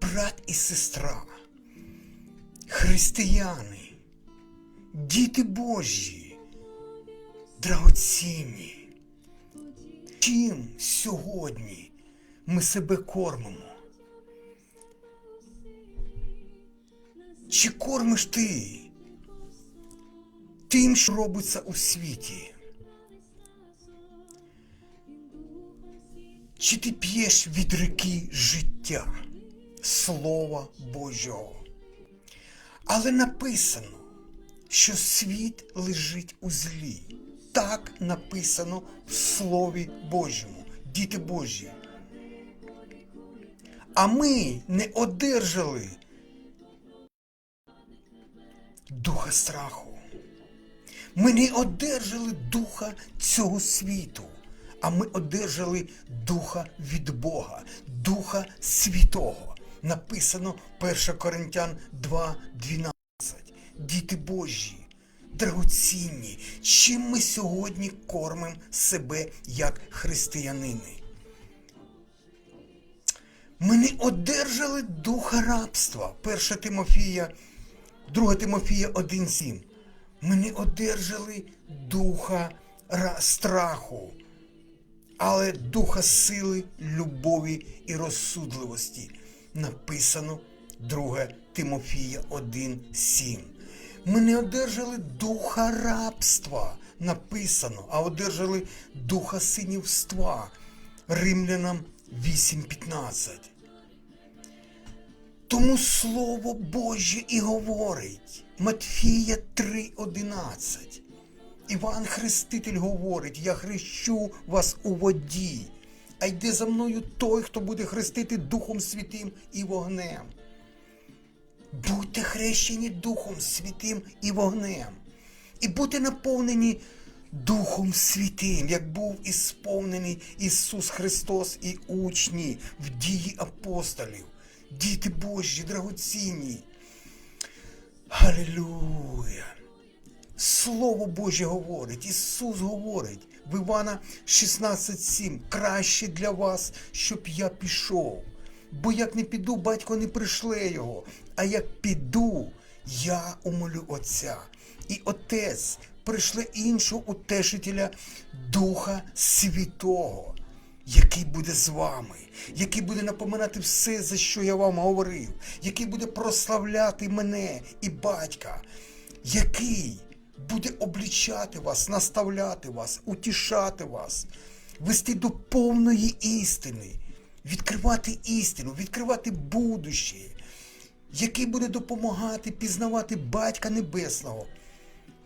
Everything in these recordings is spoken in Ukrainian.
брат і сестра, християни, діти Божі, драгоцінні. Чим сьогодні ми себе кормимо? Чи кормиш ти тим, що робиться у світі? Чи ти п'єш від реки життя, Слова Божого? Але написано, що світ лежить у злі. Так написано в Слові Божому, діти Божі. А ми не одержали духа страху. Ми не одержали духа цього світу, а ми одержали духа від Бога, духа святого. Написано 1 Коринтян 2.12. Діти Божі, драгоцінні, чим ми сьогодні кормимо себе як християнини? Ми не одержали духа рабства. 1 Тимофія, 2 Тимофія 1.7. Ми не одержали духа страху, але духа сили, любові і розсудливості. Написано 2 Тимофія 1.7. Ми не одержали духа рабства, написано, а одержали духа синівства. Римлянам 8.15. Тому Слово Боже і говорить. Матфія 3.11. Іван Хреститель говорить: Я хрещу вас у воді, а йде за мною той, хто буде хрестити Духом Святим і вогнем. Будьте хрещені Духом Святим і вогнем. І будьте наповнені Духом Святим, як був ісповнений Ісус Христос і учні в дії апостолів. Діти Божі, драгоцінні. Халилюя! Слово Боже говорить, Ісус говорить в Івана 16,7. Краще для вас, щоб я пішов. Бо як не піду, батько не пришле його. А як піду, я умолю Отця. І Отець пришле іншого утешителя Духа Святого, який буде з вами, який буде напоминати все, за що я вам говорив, який буде прославляти мене і батька, який буде облічати вас, наставляти вас, утішати вас, вести до повної істини, відкривати істину, відкривати будуще, який буде допомагати пізнавати Батька Небесного,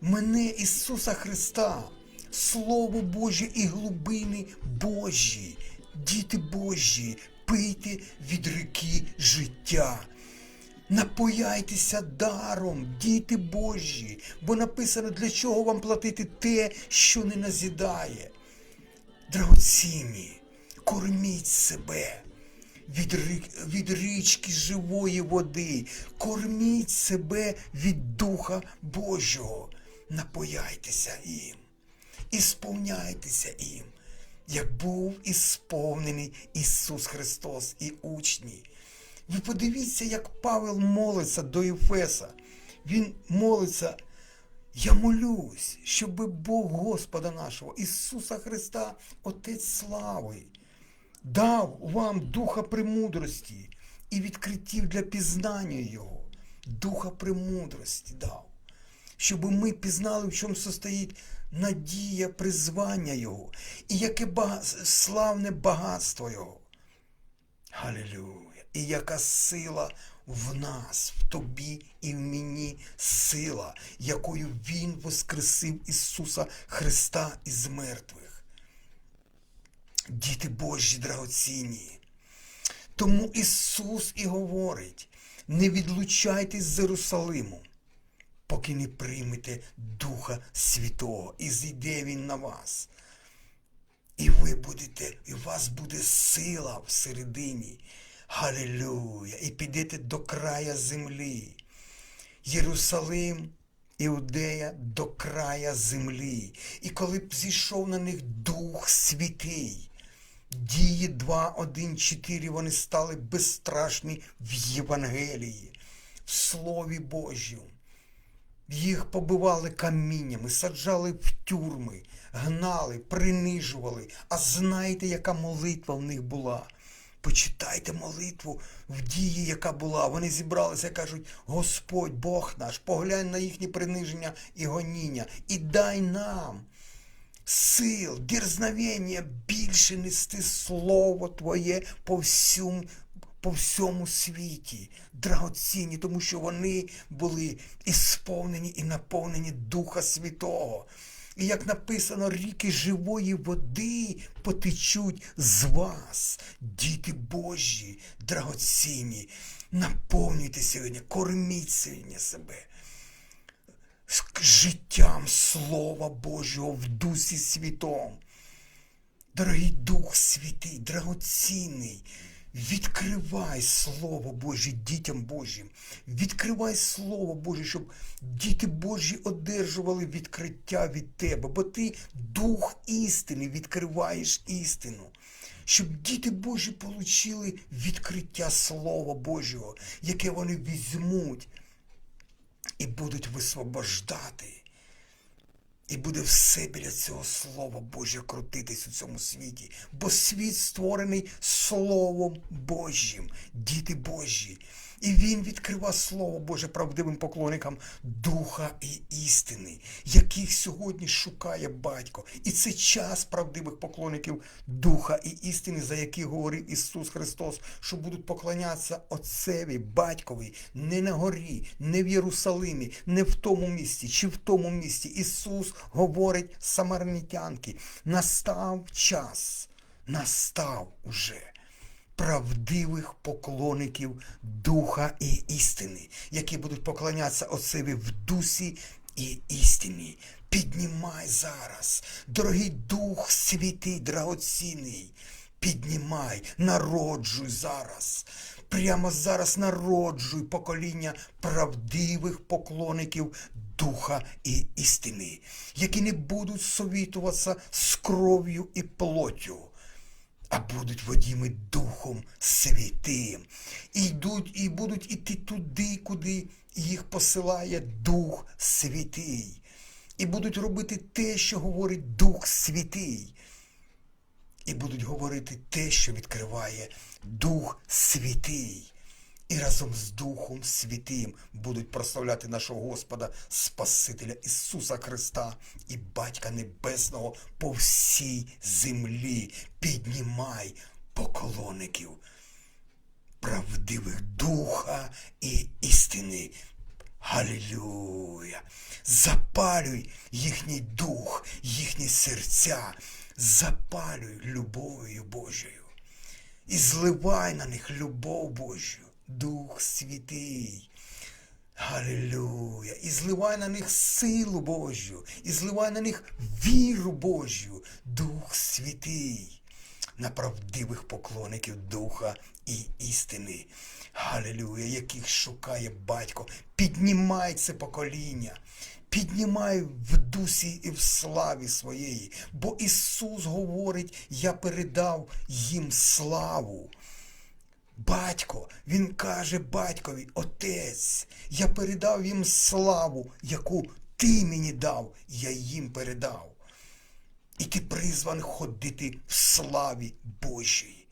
мене Ісуса Христа, Слово Боже і глибини Божі, діти Божі, пийте від реки життя. Напояйтеся даром, діти Божі, бо написано, для чого вам платити те, що не назідає. Драгоцінні, корміть себе від, від річки живої води, корміть себе від Духа Божого, напояйтеся їм, і сповняйтеся їм, як був ісповнений Ісус Христос і учні. Ви подивіться, як Павел молиться до Єфеса. Він молиться. Я молюсь, щоб Бог Господа нашого, Ісуса Христа, Отець слави, дав вам духа премудрості і відкриттів для пізнання Його. Духа премудрості дав, щоб ми пізнали, в чому состоїть надія призвання Його, і яке славне багатство Його. Халилюя! І яка сила в нас, в тобі і в мені сила, якою Він воскресив Ісуса Христа із мертвих. Діти Божі драгоцінні. Тому Ісус і говорить: не відлучайтесь з Єрусалиму, поки не приймете Духа Святого, і зійде Він на вас. І ви будете, і у вас буде сила всередині. Галилюя! І підете до края землі. Єрусалим, Іудея до края землі. І коли б зійшов на них Дух Святий, Дії 2, 1, 4, вони стали безстрашні в Євангелії, в Слові Божому. Їх побивали каміннями, саджали в тюрми, гнали, принижували. А знаєте, яка молитва в них була? Почитайте молитву в дії, яка була. Вони зібралися і кажуть: Господь Бог наш, поглянь на їхні приниження і гоніння, і дай нам сил, дерзновення більше нести Слово Твоє по всьому, по всьому світі, драгоцінні, тому що вони були ісповнені і наповнені Духа Святого. І як написано, ріки живої води потечуть з вас, діти Божі, драгоцінні. Наповнюйте сьогодні, корміть сьогодні себе життям Слова Божого в Дусі Святом. Дорогий Дух Святий, драгоцінний, відкривай Слово Боже дітям Божим. Відкривай Слово Боже, щоб діти Божі одержували відкриття від Тебе, бо Ти Дух істини, відкриваєш істину. Щоб діти Божі отримали відкриття Слова Божого, яке вони візьмуть і будуть висвобождати. І буде все біля цього Слова Божого крутитись у цьому світі. Бо світ створений Словом Божим, діти Божі. І він відкрива Слово Боже правдивим поклонникам Духа і істини, яких сьогодні шукає батько. І це час правдивих поклонників Духа і істини, за яких говорив Ісус Христос, що будуть поклонятися Отцеві, Батькові, не на горі, не в Єрусалимі, не в тому місці чи в тому місці. Ісус говорить самарнітянки, настав час, настав уже правдивих поклонників Духа і істини, які будуть поклонятися Отцеві в дусі і істині. Піднімай зараз, дорогий Дух святий, драгоцінний. Піднімай, народжуй зараз. Прямо зараз народжуй покоління правдивих поклонників Духа і істини, які не будуть совітуватися з кров'ю і плоттю, а будуть водіми Духом Святим. І йдуть, і будуть іти туди, куди їх посилає Дух Святий. І будуть робити те, що говорить Дух Святий. І будуть говорити те, що відкриває Дух Святий. І разом з Духом Святим будуть прославляти нашого Господа, Спасителя Ісуса Христа і Батька Небесного по всій землі. Піднімай поклонників правдивих Духа і істини. Галілюя! Запалюй їхній дух, їхні серця, запалюй любов'ю Божою. І зливай на них любов Божу, Дух Святий. Галилюя! І зливай на них силу Божу, і зливай на них віру Божу, Дух Святий, на правдивих поклонників Духа і істини. Галилюя, яких шукає батько. Піднімай це покоління. Піднімай в дусі і в славі своєї, бо Ісус говорить, я передав їм славу. Батько, Він каже батькові, Отець, я передав їм славу, яку ти мені дав, я їм передав. І ти призваний ходити в славі Божій.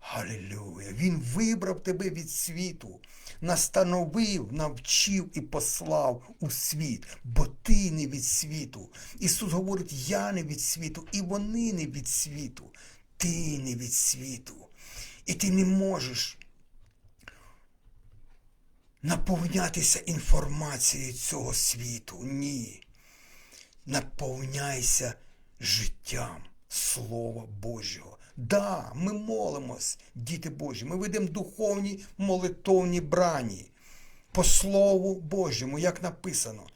Галилюя! Він вибрав тебе від світу, настановив, навчив і послав у світ, бо ти не від світу. Ісус говорить, я не від світу, і вони не від світу. Ти не від світу. І ти не можеш наповнятися інформацією цього світу. Ні. Наповняйся життям Слова Божого. Да, ми молимось, діти Божі, ми ведемо духовні молитовні брані по Слову Божому, як написано.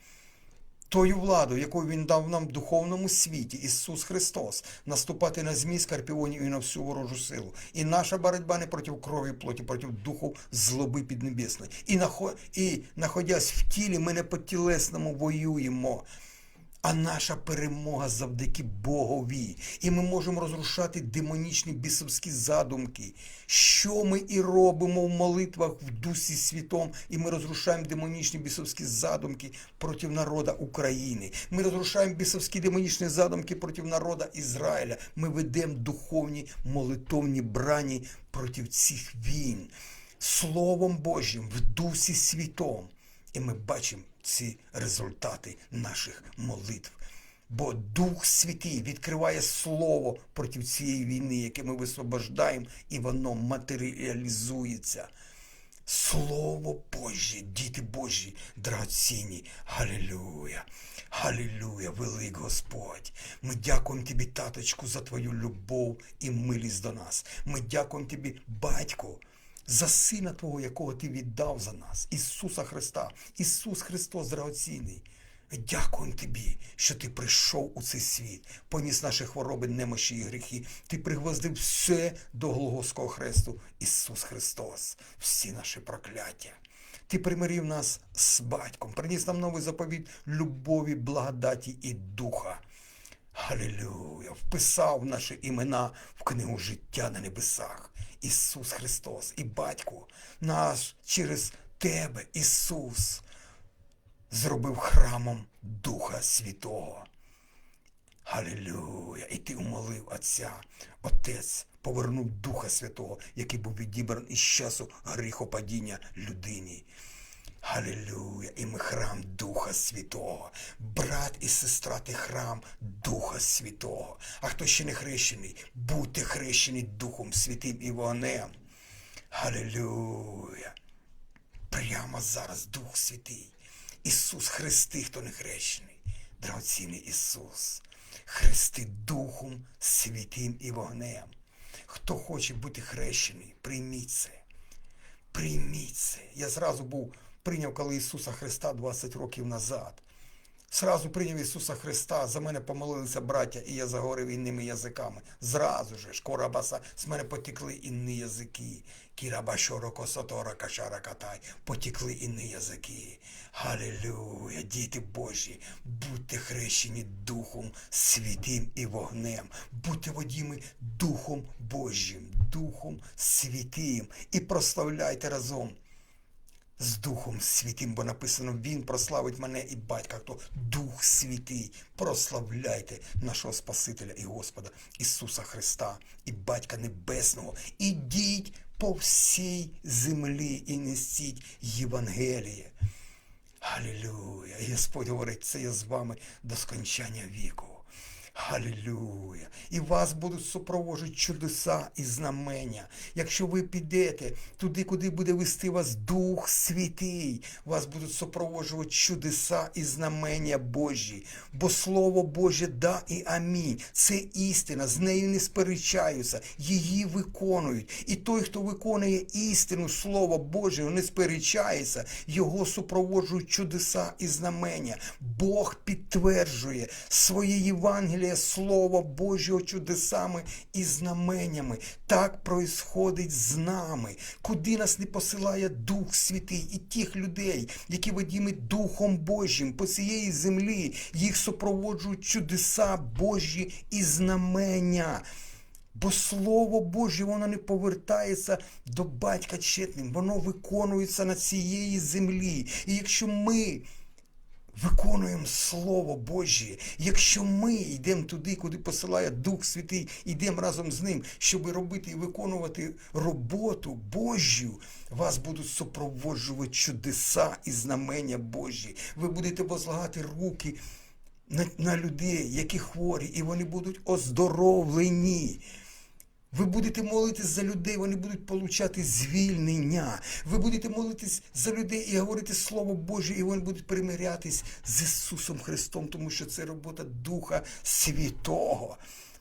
Тою владу, яку Він дав нам в духовному світі, Ісус Христос, наступати на змі, скорпіонів і на всю ворожу силу. І наша боротьба не проти крові плоті, проти духу злоби піднебесної. І, нахо... і находясь в тілі, ми не по тілесному воюємо, а наша перемога завдяки Богові. І ми можемо розрушати демонічні бісовські задумки. Що ми і робимо в молитвах в Дусі Святом, і ми розрушаємо демонічні бісовські задумки проти народа України. Ми розрушаємо бісовські демонічні задумки проти народа Ізраїля. Ми ведемо духовні молитовні брані проти цих війн. Словом Божим, в Дусі Святом. І ми бачимо ці результати наших молитв. Бо Дух Святий відкриває слово проти цієї війни, яке ми висвобождаємо, і воно матеріалізується. Слово Боже, діти Божі, драгоцінні, Галилюя, Галилюя, велик Господь. Ми дякуємо Тобі, таточку, за Твою любов і милість до нас. Ми дякуємо Тобі, батько, за Сина Твого, якого Ти віддав за нас, Ісуса Христа. Ісус Христос драгоцінний. Дякуємо тобі, що ти прийшов у цей світ, поніс наші хвороби, немощі і гріхи. Ти пригвоздив все до Голгофського хресту, Ісус Христос, всі наші прокляття. Ти примирив нас з батьком, приніс нам новий заповіт любові, благодаті і духа. Халілюя! Вписав наші імена в книгу життя на небесах. Ісус Христос і Батько наш через Тебе, Ісус, зробив храмом Духа Святого. Халілюя! І ти умолив Отця, Отець повернув Духа Святого, який був відібраний із часу гріхопадіння людині. Халілюя! І ми храм Духа Святого. Брат і сестра, ти храм Духа Святого. А хто ще не хрещений, будьте хрещені Духом Святим і вогнем. Халілюя! Прямо зараз Дух Святий. Ісус хрести, хто не хрещений. Драгоцінний Ісус. Хрести Духом Святим і вогнем. Хто хоче бути хрещений, прийміть це. Прийміть це. Я зразу був прийняв, коли Ісуса Христа 20 років назад. Зразу прийняв Ісуса Христа, за мене помолилися браття, і я заговорив інними язиками. Зразу же, шкорабаса, з мене потекли інні язики. Кірабашоро косотора кашара катай, потекли інні язики. Халілюя, діти Божі, будьте хрещені Духом Святим і вогнем, будьте водіми Духом Божим, Духом Святим і прославляйте разом з Духом Святим, бо написано, Він прославить мене і батька, хто Дух Святий. Прославляйте нашого Спасителя і Господа Ісуса Христа і Батька Небесного. Ідіть по всій землі і несіть Євангеліє. Алілюя! І Господь говорить, це я з вами до скончання віку. Халілюя! І вас будуть супроводжувати чудеса і знамення. Якщо ви підете туди, куди буде вести вас Дух Святий, вас будуть супроводжувати чудеса і знамення Божі. Бо Слово Боже да і амінь. Це істина, з нею не сперечаються, її виконують. І той, хто виконує істину, Слово Боже, не сперечається, його супроводжують чудеса і знамення. Бог підтверджує своє Євангеліє. Слова Божого чудесами і знаменнями. Так происходить з нами, куди нас не посилає Дух Святий і тих людей, які водіми Духом Божим по цієї землі, їх супроводжують чудеса Божі і знамення. Бо Слово Боже, воно не повертається до батька четним, воно виконується на цієї землі. І якщо ми виконуємо Слово Божє. Якщо ми йдемо туди, куди посилає Дух Святий, йдемо разом з ним, щоб робити і виконувати роботу Божю, вас будуть супроводжувати чудеса і знамення Божі. Ви будете возлагати руки на, на людей, які хворі, і вони будуть оздоровлені. Ви будете молитись за людей, вони будуть получати звільнення. Ви будете молитись за людей і говорити Слово Боже, і вони будуть примирятись з Ісусом Христом, тому що це робота Духа Святого.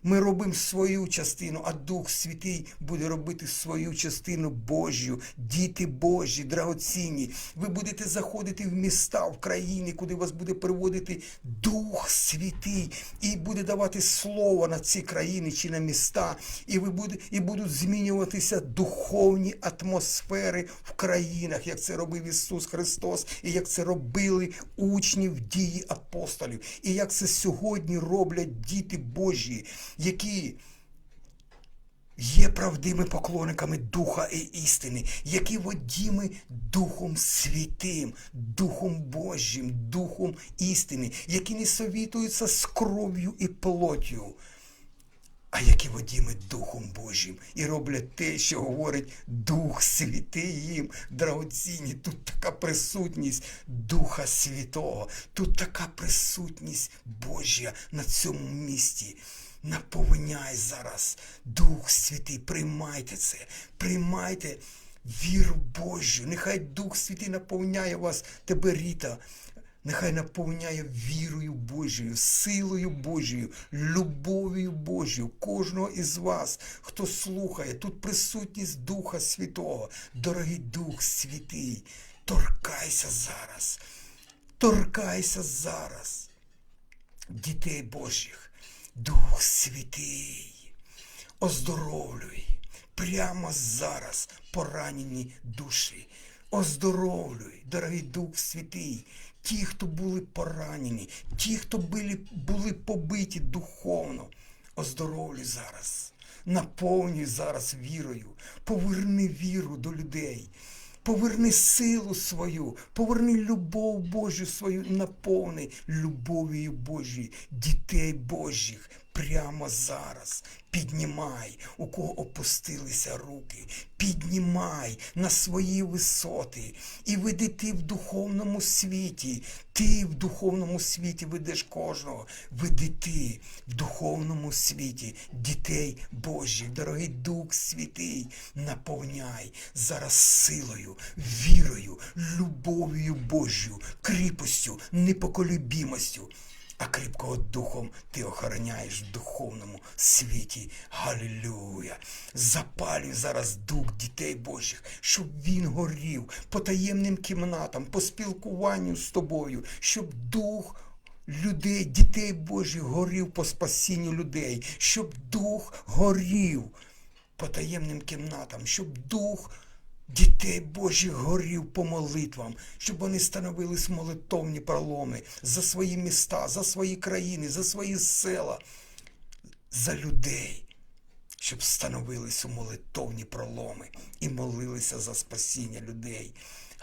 Ми робимо свою частину, а Дух Святий буде робити свою частину Божю. Діти Божі, драгоцінні. Ви будете заходити в міста, в країни, куди вас буде приводити Дух Святий і буде давати слово на ці країни чи на міста. І ви буде, і будуть змінюватися духовні атмосфери в країнах, як це робив Ісус Христос, і як це робили учні в дії апостолів, і як це сьогодні роблять діти Божі, які є правдивими поклонниками Духа і істини, які водіми Духом Святим, Духом Божим, Духом істини, які не совітуються з кров'ю і плоттю, а які водіми Духом Божим і роблять те, що говорить Дух Святий їм, драгоцінні. Тут така присутність Духа Святого, тут така присутність Божя на цьому місці. Наповняй зараз Дух Святий, приймайте це, приймайте віру Божу. Нехай Дух Святий наповняє вас, тебе, Ріта. Нехай наповняє вірою Божою, силою Божою, любов'ю Божою, кожного із вас, хто слухає, тут присутність Духа Святого. Дорогий Дух Святий, торкайся зараз, торкайся зараз, дітей Божих. Дух Святий, оздоровлюй прямо зараз поранені душі. Оздоровлюй, дорогий Дух Святий, ті, хто були поранені, ті, хто були, були побиті духовно. Оздоровлюй зараз, наповнюй зараз вірою, поверни віру до людей. Поверни силу свою, поверни любов Божу свою, наповни любов'ю Божою дітей Божих прямо зараз. Піднімай, у кого опустилися руки, піднімай на свої висоти і веди ти в духовному світі. Ти в духовному світі ведеш кожного. Веди ти в духовному світі дітей Божих, дорогий Дух Святий, наповняй зараз силою, вірою, любов'ю Божою, кріпостю, непоколюбімостю а кріпкого духом ти охороняєш в духовному світі. Галілюя! Запалюй зараз дух дітей Божих, щоб він горів по таємним кімнатам, по спілкуванню з тобою, щоб дух. Людей, дітей Божих горів по спасінню людей, щоб дух горів по таємним кімнатам, щоб дух Дітей Божих горів по молитвам, щоб вони становились молитовні проломи за свої міста, за свої країни, за свої села, за людей, щоб становились у молитовні проломи і молилися за спасіння людей.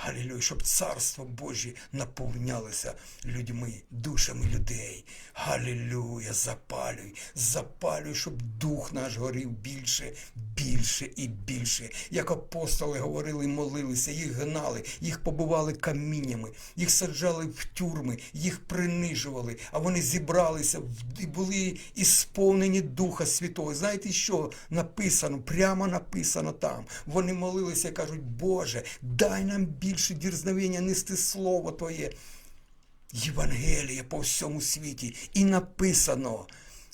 Галілюя, щоб царство Боже наповнялося людьми, душами людей. Галілюя, запалюй, запалюй, щоб дух наш горів більше, більше і більше. Як апостоли говорили, молилися, їх гнали, їх побивали каміннями, їх саджали в тюрми, їх принижували, а вони зібралися і були ісповнені Духа Святого. Знаєте, що написано? Прямо написано там. Вони молилися і кажуть, Боже, дай нам більше дірзновення нести Слово Твоє. Євангелія по всьому світі. І написано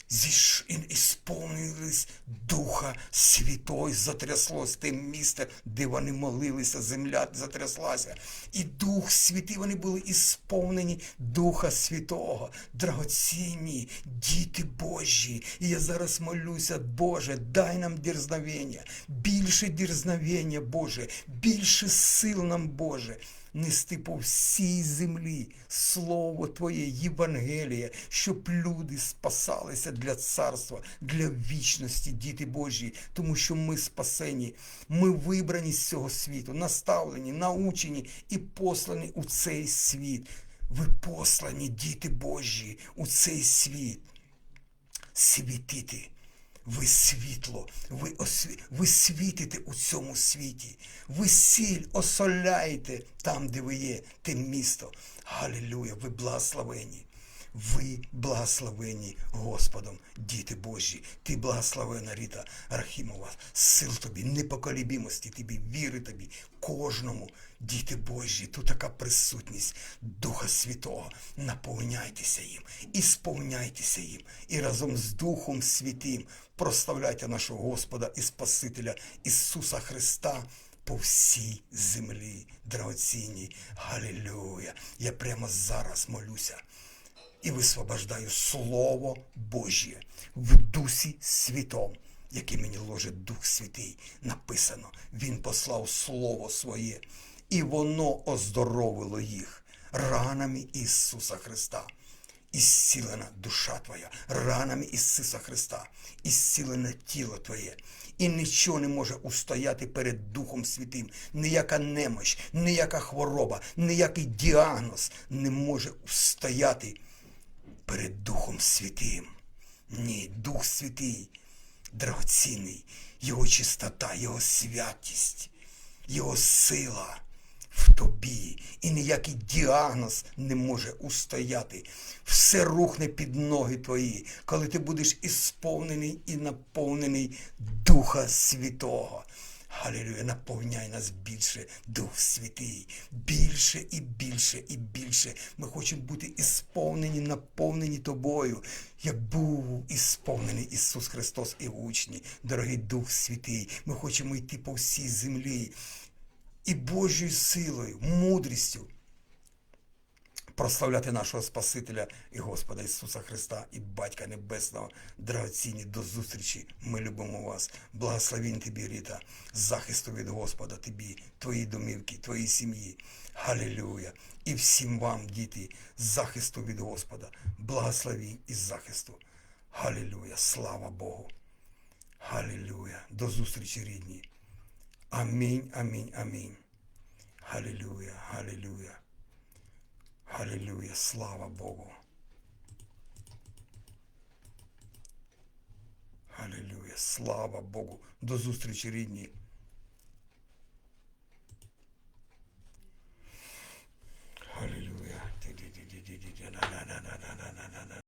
зіш... і сповнились Духа Святого, затряслось те місце, де вони молилися, земля затряслася. І Дух Святий, вони були ісповнені Духа Святого, драгоцінні, діти Божі. І я зараз молюся, Боже, дай нам дірзновення, більше дірзновення, Боже, більше сил нам, Боже нести по всій землі Слово Твоє, Євангеліє, щоб люди спасалися для царства, для вічності, діти Божі, тому що ми спасені, ми вибрані з цього світу, наставлені, научені і послані у цей світ. Ви послані, діти Божі, у цей світ. Світити. Ви світло, ви осві... ви світите у цьому світі, ви сіль осоляєте там, де ви є, те місто. Галілюя, ви благословені. Ви благословені Господом, діти Божі. Ти благословена Ріта Рахімова. Сил тобі, непоколібімості тобі, віри тобі, кожному, діти Божі. Тут така присутність Духа Святого. Наповняйтеся їм і сповняйтеся їм. І разом з Духом Святим прославляйте нашого Господа і Спасителя Ісуса Христа по всій землі, драгоцінній. Галілюя! Я прямо зараз молюся і висвобождаю Слово Божє в Дусі Святом, який мені ложить Дух Святий. Написано, Він послав Слово Своє, і воно оздоровило їх ранами Ісуса Христа. Ісцілена душа твоя, ранами Ісуса Христа, ісцілене тіло твоє. І нічого не може устояти перед Духом Святим. Ніяка немощ, ніяка хвороба, ніякий діагноз не може устояти перед Духом Святим. Ні, Дух Святий, драгоцінний, Його чистота, Його святість, Його сила в тобі. І ніякий діагноз не може устояти. Все рухне під ноги твої, коли ти будеш ісповнений і наповнений Духа Святого. Халілюя, наповняй нас більше, Дух Святий, більше і більше і більше. Ми хочемо бути ісповнені, наповнені тобою, як був ісповнений Ісус Христос і учні, дорогий Дух Святий. Ми хочемо йти по всій землі і Божою силою, мудрістю прославляти нашого Спасителя і Господа Ісуса Христа і Батька Небесного, драгоцінні до зустрічі. Ми любимо вас. Благословінь тобі, Ріта, захисту від Господа, тобі, твої домівки, твоїй сім'ї. Халілюя! І всім вам, діти, захисту від Господа, благословінь і захисту. Халілюя! Слава Богу! Халілюя! До зустрічі, рідні! Амінь, амінь, амінь. Халілюя, халілюя. Халілюя, слава Богу. Аллилуйя, слава Богу. До зустрічі, рідні.